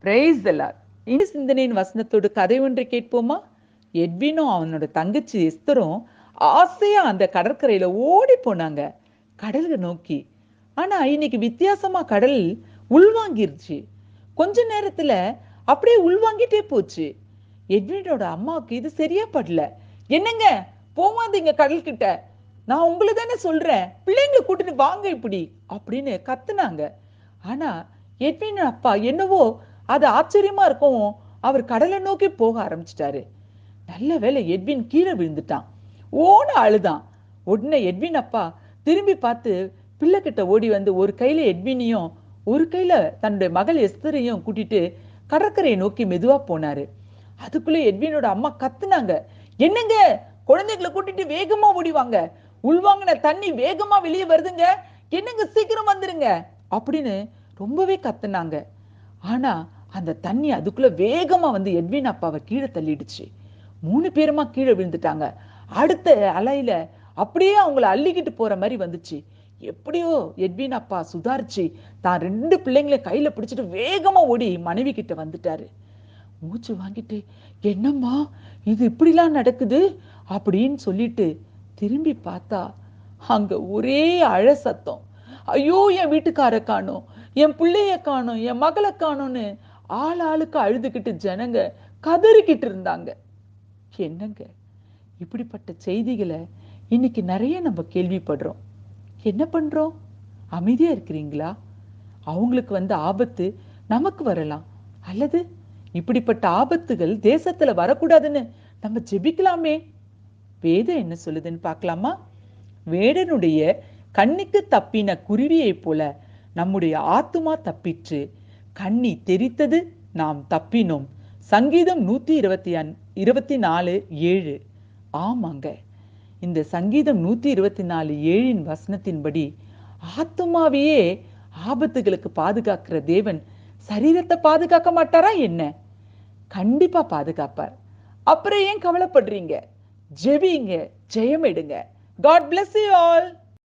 Price தலார் இந்த சிந்தனையின் வசனத்தோடு கதை ஒன்றை கேட்போமா? எட்வினும் அவனோட தங்கச்சி எஸ்தரும் ஆசையா அந்த கடற்கரையில ஓடி போனாங்க. கடலை நோக்கி. ஆனா இன்னைக்கு வித்தியாசமா கடல் உள்வாங்கிருச்சு. கொஞ்ச நேரத்துல அப்படியே உள்வாங்கிட்டே போச்சு. எட்வினோட அம்மாவுக்கு இது சரியா படல. என்னங்க? போவாதீங்க கடல் கிட்ட நான் உங்களை தானே சொல்றேன். பிள்ளைங்களை கூட்டிட்டு வாங்க இப்படி அப்படின்னு கத்துனாங்க. ஆனா எட்வின் அப்பா என்னவோ அது ஆச்சரியமா இருக்கவும் அவர் கடலை நோக்கி போக ஆரம்பிச்சிட்டாரு. நல்ல வேளை எட்வின் கீழே விழுந்துட்டான். ஓன அழுதான். உடனே எட்வின் அப்பா திரும்பி பார்த்து பிள்ளை கிட்ட ஓடி வந்து ஒரு கையில எட்வினையும் ஒரு கையில தன்னுடைய மகள் எஸ்தரையும் கூட்டிட்டு கடற்கரையை நோக்கி மெதுவா போனாரு. அதுக்குள்ளே எட்வினோட அம்மா கத்துனாங்க. என்னங்க? குழந்தைகளை கூட்டிட்டு வேகமா ஓடிவாங்க. உள்வாங்கின தண்ணி வேகமா வெளியே வருதுங்க. என்னங்க? சீக்கிரம் வந்துருங்க. அப்படின்னு ரொம்பவே கத்துனாங்க. ஆனா அந்த தண்ணி அதுக்குள்ள வேகமா வந்து எட்வின் அப்பாவை கீழே தள்ளிடுச்சு. மூணு பேருமா கீழே விழுந்துட்டாங்க. அடுத்த அலையில அப்படியே அவங்கள அள்ளிக்கிட்டு போற மாதிரி வந்துச்சு. எப்படியோ எட்வின் அப்பா சுதாரிச்சு தான் ரெண்டு பிள்ளைங்களை கையில பிடிச்சிட்டு வேகமா ஓடி மனைவி கிட்ட வந்துட்டாரு. மூச்சு வாங்கிட்டு என்னம்மா இது இப்படிலாம் நடக்குது? அப்படின்னு சொல்லிட்டு திரும்பி பார்த்தா அங்க ஒரே அழ சத்தம். ஐயோ என் வீட்டுக்கார காணும் என் பிள்ளைய காணும் என் மகளை காணும்னு ஆள் ஆளுக்கு அழுதுகிட்டு ஜனங்க கதறிக்கிட்டு இருந்தாங்க. என்னங்க? இப்படிப்பட்ட செய்திகளை இன்னைக்கு நிறைய நம்ம கேள்விப்படுறோம். என்ன பண்றோம்? அமைதியா இருக்கிறீங்களா? அவங்களுக்கு வந்த ஆபத்து நமக்கு வரலாம். அல்லது இப்படிப்பட்ட ஆபத்துகள் தேசத்துல வரக்கூடாதுன்னு நம்ம ஜெபிக்கலாமே? வேதம் என்ன சொல்லுதுன்னு பார்க்கலாமா? வேடனுடைய கண்ணுக்கு தப்பின குருவியைப் போல நம்முடைய ஆத்துமா தப்பிற்று. கண்ணி தெரித்தது நாம் தப்பினோம். சங்கீதம் நூத்தி இருபத்தி அன் இருபத்தி நாலு ஏழு. ஆமாங்க. இந்த சங்கீதம் நூத்தி இருபத்தி நாலு ஏழின் வசனத்தின்படி ஆத்துமாவையே ஆபத்துகளுக்கு பாதுகாக்கிற தேவன் சரீரத்தை பாதுகாக்க மாட்டாரா என்ன? கண்டிப்பா பாதுகாப்பார். அப்புறம் ஏன் கவலைப்படுறீங்க? ஜெபிங்க ஜெயம் எடுங்க காட் பிளஸ் யூ ஆல்